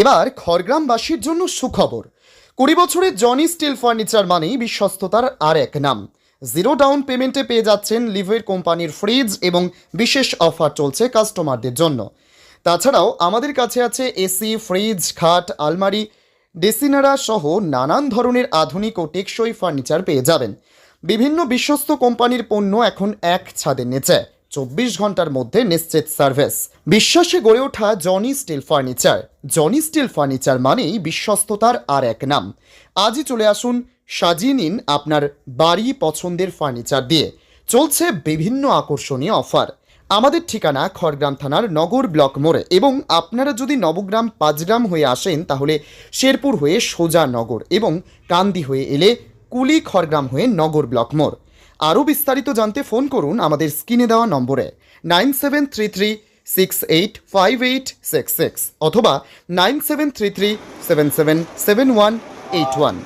এবার খড়গ্রামবাসীর জন্য সুখবর। কুড়ি বছরের জনি স্টিল ফার্নিচার মানেই বিশ্বস্ততার আর এক নাম। জিরো ডাউন পেমেন্টে পেয়ে যাচ্ছেন লিভের কোম্পানির ফ্রিজ এবং বিশেষ অফার চলছে কাস্টমারদের জন্য। তাছাড়াও আমাদের কাছে আছে এসি, ফ্রিজ, খাট, আলমারি, ডেসিনারা সহ নানান ধরনের আধুনিক ও টেকসই ফার্নিচার পেয়ে যাবেন। বিভিন্ন বিশ্বস্ত কোম্পানির পণ্য এখন এক ছাদের নিচে। চব্বিশ ঘণ্টার মধ্যে নিশ্চিত সার্ভিস। বিশ্বাসে গড়ে ওঠা Johnny steel furniture. Johnny steel furniture মানেই বিশ্বস্ততার আর এক নাম। আজই চলে আসুন, সাজিয়ে নিন আপনার বাড়ি পছন্দের ফার্নিচার দিয়ে। চলছে বিভিন্ন আকর্ষণীয় অফার। আমাদের ঠিকানা খড়গ্রাম থানার নগর ব্লক মোড়ে এবং আপনারা যদি নবগ্রাম পাঁচগ্রাম হয়ে আসেন তাহলে শেরপুর হয়ে সোজা নগর এবং কান্দি হয়ে এলে কুলি খড়গ্রাম হয়ে নগর ব্লক মোড়। আরও বিস্তারিত জানতে ফোন করুন আমাদের স্ক্রিনে দেওয়া নম্বরে nine seven three three six eight five eight six six অথবা nine seven three three seven seven seven one eight one.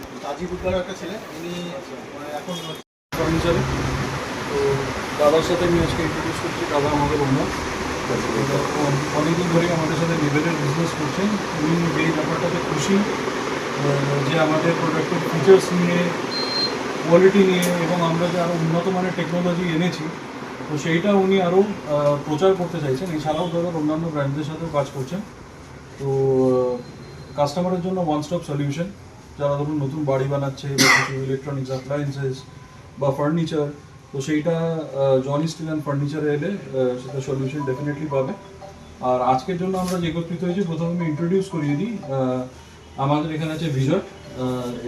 মানে দাদার সাথে আমি আজকে ইন্ট্রোডিউস করছি, দাদা আমাদের অনেকদিন ধরে আমাদের সাথে লেভেলের বিজনেস করছেন উনি এই ব্যাপারটাতে খুশি। যে আমাদের প্রোডাক্টের ফিচার্স নিয়ে কোয়ালিটি নিয়ে এবং আমরা যে আরও উন্নত মানের টেকনোলজি এনেছি, তো সেইটা উনি আরও প্রচার করতে চাইছেন। এছাড়াও ধরুন অন্যান্য ব্র্যান্ডের সাথেও কাজ করছেন। তো কাস্টমারের জন্য ওয়ান স্টপ সলিউশন যারা ধরুন নতুন বাড়ি বানাচ্ছে বা কিছু ইলেকট্রনিক্স অ্যাপ্লায়েন্সেস বা ফার্নিচার তো সেইটা জনি স্টিল অ্যান্ড ফার্নিচারে এলে সেটা সলিউশন ডেফিনেটলি পাবে। আর আজকের জন্য আমরা যে একত্রিত হয়েছি, প্রথমে আমি ইন্ট্রোডিউস করিয়ে দিই আমাদের এখানে আছে বিজয়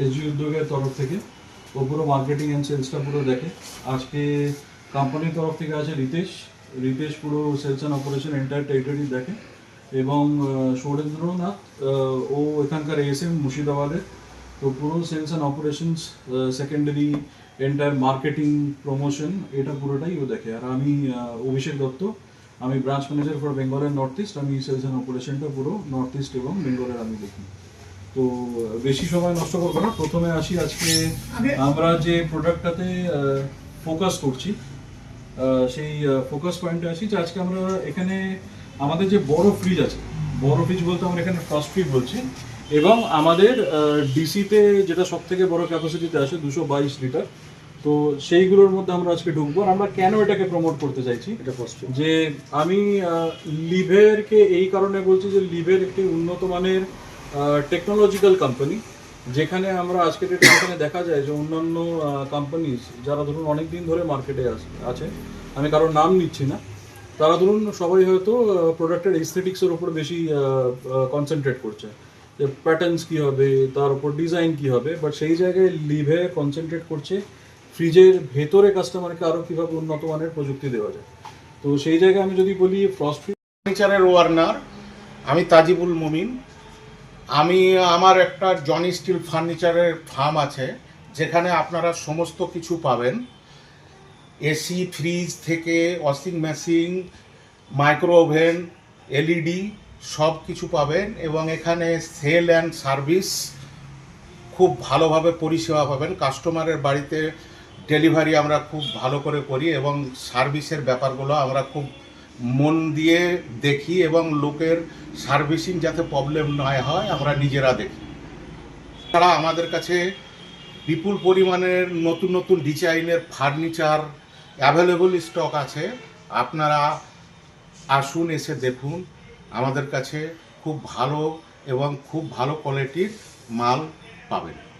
এসজি উদ্যোগের তরফ থেকে। ও পুরো মার্কেটিং অ্যান্ড সেলসটা পুরো দেখে। আজকে কোম্পানির তরফ থেকে আছে রিতেশ। রিতেশ পুরো sales and operation entire territory দেখে। এবং সৌরেন্দ্রনাথ ও এখানকার এসএম মুর্শিদাবাদের। তো পুরো sales and operations secondary entire marketing promotion এটা পুরোটাই ও দেখে। আর আমি অভিষেক দত্ত, আমি ব্রাঞ্চ ম্যানেজার ফর বেঙ্গলের নর্থ ইস্ট আমি সেলস অ্যান্ড অপারেশনটা পুরো নর্থ ইস্ট এবং বেঙ্গলের আমি দেখি। তো বেশি সময় নষ্ট করব না। প্রথমে আসি আজকে আমরা যে প্রোডাক্টটাতে ফোকাস করছি সেই ফোকাস পয়েন্টে আসি যে আজকে আমরা এখানে আমাদের যে বড় ফ্রিজ আছে বড় ফ্রিজ বলতে আমরা এখানে ফার্স্ট ফ্রিজ বলছি এবং আমাদের ডিসিতে যেটা সব থেকে বড় ক্যাপাসিটিতে আসে দুশো বাইশ লিটার তো সেইগুলোর মধ্যে আমরা আজকে ঢুকবো আর আমরা কেন এটাকে প্রমোট করতে চাইছি? এটা ফার্স্ট যে আমি লিভেরকে এই কারণে বলছি যে লিভের একটি উন্নত মানের টেকনোলজিক্যাল কোম্পানি যেখানে আমরা আজকে ডেটে এখানে দেখা যায় যে অন্যান্য কোম্পানিজ যারা ধরুন অনেক দিন ধরে মার্কেটে আছে, আমি কারোর নাম নিচ্ছি না, তারা ধরুন সবাই হয়তো প্রোডাক্টের এস্থেটিক্সের উপর বেশি কনসেন্ট্রেট করছে। যে প্যাটার্নস কী হবে, তার উপর ডিজাইন কী হবে বাট সেই জায়গায় লিভে কনসেন্ট্রেট করছে ফ্রিজের ভেতরে কাস্টমারকে আরও কীভাবে উন্নত মানের প্রযুক্তি দেওয়া যায়। তো সেই জায়গায় আমি যদি বলি ফ্রস্ট ফার্নিচারের ওয়ার্নার আমি তাজিবুল মুমিন। আমি আমার একটা জনি স্টিল ফার্নিচারের ফার্ম আছে, যেখানে আপনারা সমস্ত কিছু পাবেন। এসি ফ্রিজ থেকে washing machine micro oven LED সব কিছু পাবেন এবং এখানে সেল অ্যান্ড সার্ভিস খুব ভালোভাবে পরিষেবা পাবেন। কাস্টমারের বাড়িতে ডেলিভারি আমরা খুব ভালো করে করি এবং সার্ভিসের ব্যাপারগুলো আমরা খুব মন দিয়ে দেখি এবং লোকের সার্ভিসিং যাতে প্রবলেম না হয়, আমরা নিজেরা দেখি। তারা আমাদের কাছে বিপুল পরিমাণের নতুন নতুন ডিজাইনের ফার্নিচার অ্যাভেলেবল স্টক আছে। আপনারা আসুন, এসে দেখুন। আমাদের কাছে খুব ভালো এবং খুব ভালো কোয়ালিটির মাল পাবেন।